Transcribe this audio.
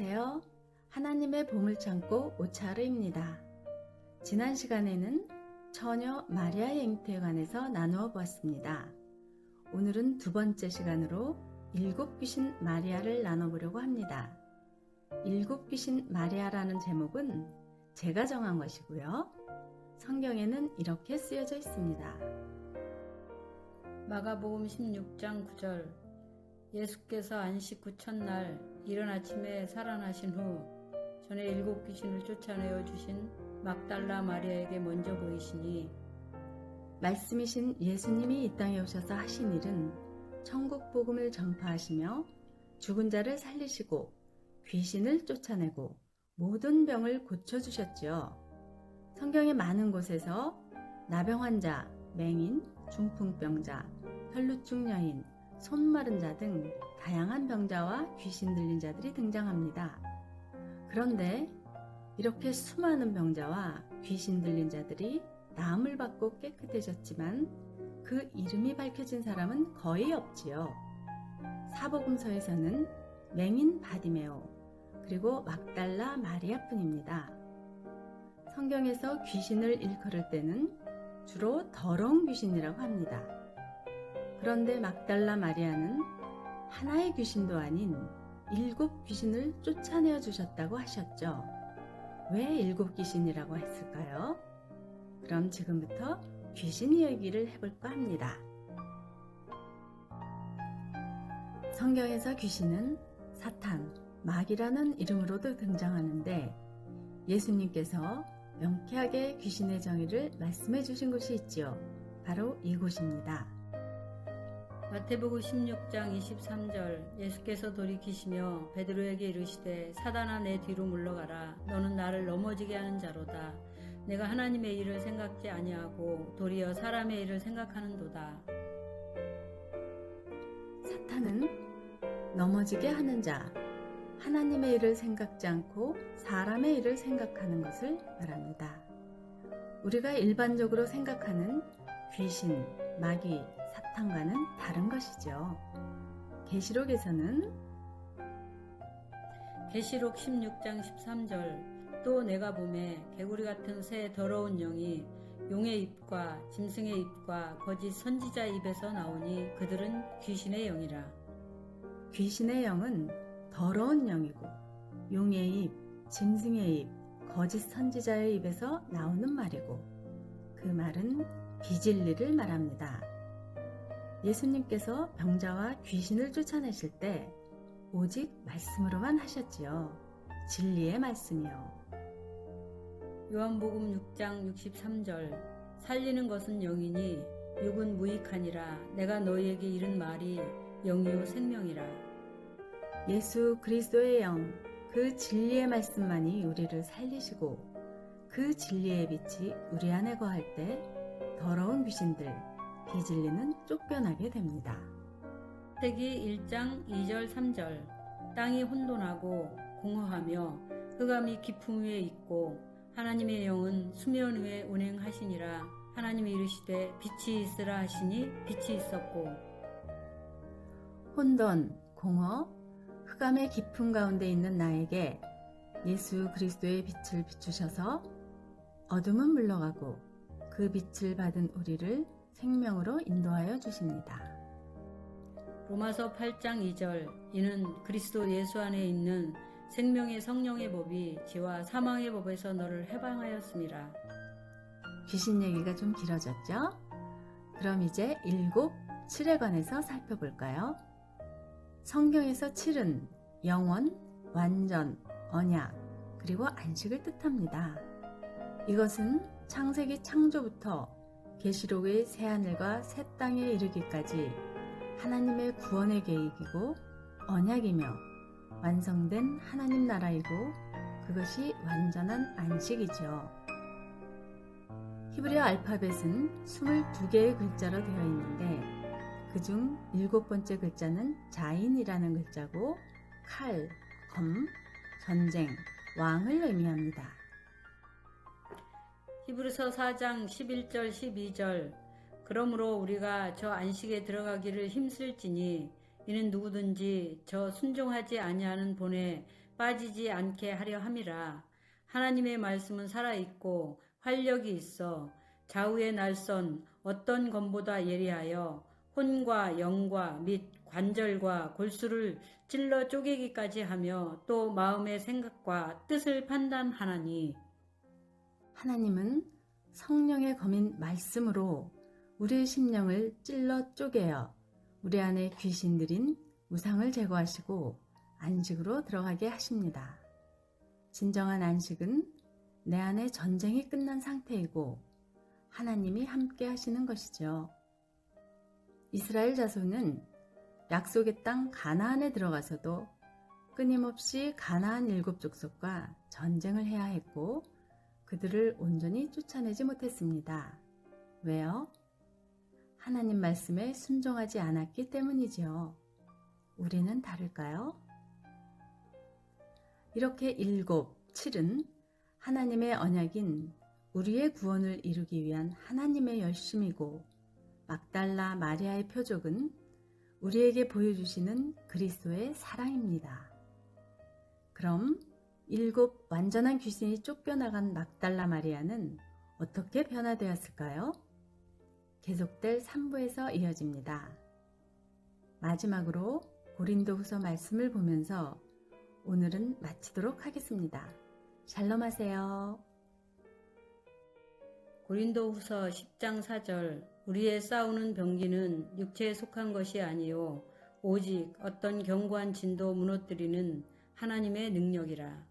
안녕하세요. 하나님의 참고 오차르입니다. 지난 시간에는 처녀 마리아의 잉태에 관해서 나누어 보았습니다. 오늘은 두 번째 시간으로 일곱 귀신 마리아를 나눠보려고 합니다. 일곱 귀신 마리아라는 제목은 제가 정한 것이고요. 성경에는 이렇게 쓰여져 있습니다. 마가복음 16장 9절 예수께서 안식 후 첫날 이른 아침에 살아나신 후 전에 일곱 귀신을 쫓아내어 주신 막달라 마리아에게 먼저 보이시니 말씀이신 예수님이 이 땅에 오셔서 하신 일은 천국 복음을 전파하시며 죽은 자를 살리시고 귀신을 쫓아내고 모든 병을 고쳐주셨지요. 성경의 많은 곳에서 나병 환자, 맹인, 중풍병자, 혈루증 여인, 손 마른 자 등 다양한 병자와 귀신 들린 자들이 등장합니다. 그런데 이렇게 수많은 병자와 귀신 들린 자들이 나음을 받고 깨끗해졌지만 그 이름이 밝혀진 사람은 거의 없지요. 사복음서에서는 맹인 바디메오 그리고 막달라 마리아뿐입니다. 성경에서 귀신을 일컬을 때는 주로 더러운 귀신이라고 합니다. 그런데 막달라 마리아는 하나의 귀신도 아닌 일곱 귀신을 쫓아내어 주셨다고 하셨죠. 왜 일곱 귀신이라고 했을까요? 그럼 지금부터 귀신 이야기를 해볼까 합니다. 성경에서 귀신은 사탄, 마귀라는 이름으로도 등장하는데 예수님께서 명쾌하게 귀신의 정의를 말씀해 주신 곳이 있지요. 바로 이곳입니다. 마태복음 16장 23절 예수께서 돌이키시며 베드로에게 이르시되 사단아 내 뒤로 물러가라. 너는 나를 넘어지게 하는 자로다. 내가 하나님의 일을 생각지 아니하고 도리어 사람의 일을 생각하는도다. 사탄은 넘어지게 하는 자, 하나님의 일을 생각지 않고 사람의 일을 생각하는 것을 말합니다. 우리가 일반적으로 생각하는 귀신, 마귀, 사탄과는 다른 것이죠. 계시록에서는 계시록 16장 13절 또 내가 봄에 개구리 같은 새 더러운 영이 용의 입과 짐승의 입과 거짓 선지자 입에서 나오니 그들은 귀신의 영이라 귀신의 영은 더러운 영이고 용의 입, 짐승의 입, 거짓 선지자의 입에서 나오는 말이고 그 말은 비진리를 말합니다. 예수님께서 병자와 귀신을 쫓아내실 때 오직 말씀으로만 하셨지요. 진리의 말씀이요. 요한복음 6장 63절 살리는 것은 영이니 육은 무익하니라 내가 너희에게 이른 말이 영이요 생명이라 예수 그리스도의 영, 그 진리의 말씀만이 우리를 살리시고 그 진리의 빛이 우리 안에 거할 때 더러운 귀신들, 비진리는 쫓겨나게 됩니다. 태기 1장 2절 3절. 땅이 혼돈하고 공허하며 흑암이 깊음 위에 있고 하나님의 영은 수면 위에 운행하시니라. 하나님이 이르시되 빛이 있으라 하시니 빛이 있었고. 혼돈, 공허, 흑암의 깊은 가운데 있는 나에게 예수 그리스도의 빛을 비추셔서 어둠은 물러가고 그 빛을 받은 우리를 생명으로 인도하여 주십니다. 로마서 8장 2절 이는 그리스도 예수 안에 있는 생명의 성령의 법이 지와 사망의 법에서 너를 해방하였습니다. 귀신 얘기가 좀 길어졌죠? 그럼 이제 일곱, 칠에 관해서 살펴볼까요? 성경에서 칠은 영원, 완전, 언약, 그리고 안식을 뜻합니다. 이것은 창세기 창조부터 계시록의 새하늘과 새 땅에 이르기까지 하나님의 구원의 계획이고 언약이며 완성된 하나님 나라이고 그것이 완전한 안식이죠. 히브리어 알파벳은 22개의 글자로 되어 있는데 그중 일곱 번째 글자는 자인이라는 글자고 칼, 검, 전쟁, 왕을 의미합니다. 히브리서 4장 11절 12절 그러므로 우리가 저 안식에 들어가기를 힘쓸지니 이는 누구든지 저 순종하지 아니하는 본에 빠지지 않게 하려 함이라. 하나님의 말씀은 살아 있고 활력이 있어 좌우의 날선 어떤 검보다 예리하여 혼과 영과 및 관절과 골수를 찔러 쪼개기까지 하며 또 마음의 생각과 뜻을 판단하나니 하나님은 성령의 검인 말씀으로 우리의 심령을 찔러 쪼개어 우리 안에 귀신들인 우상을 제거하시고 안식으로 들어가게 하십니다. 진정한 안식은 내 안에 전쟁이 끝난 상태이고 하나님이 함께 하시는 것이죠. 이스라엘 자손은 약속의 땅 가나안에 들어가서도 끊임없이 가나안 일곱 족속과 전쟁을 해야 했고 그들을 온전히 쫓아내지 못했습니다. 왜요? 하나님 말씀에 순종하지 않았기 때문이지요. 우리는 다를까요? 이렇게 일곱, 칠은 하나님의 언약인 우리의 구원을 이루기 위한 하나님의 열심이고 막달라 마리아의 표적은 우리에게 보여주시는 그리스도의 사랑입니다. 그럼 일곱 완전한 귀신이 쫓겨나간 막달라 마리아는 어떻게 변화되었을까요? 계속될 3부에서 이어집니다. 마지막으로 고린도 후서 말씀을 보면서 오늘은 마치도록 하겠습니다. 샬롬 하세요. 고린도 후서 10장 4절 우리의 싸우는 병기는 육체에 속한 것이 아니요 오직 어떤 견고한 진도 무너뜨리는 하나님의 능력이라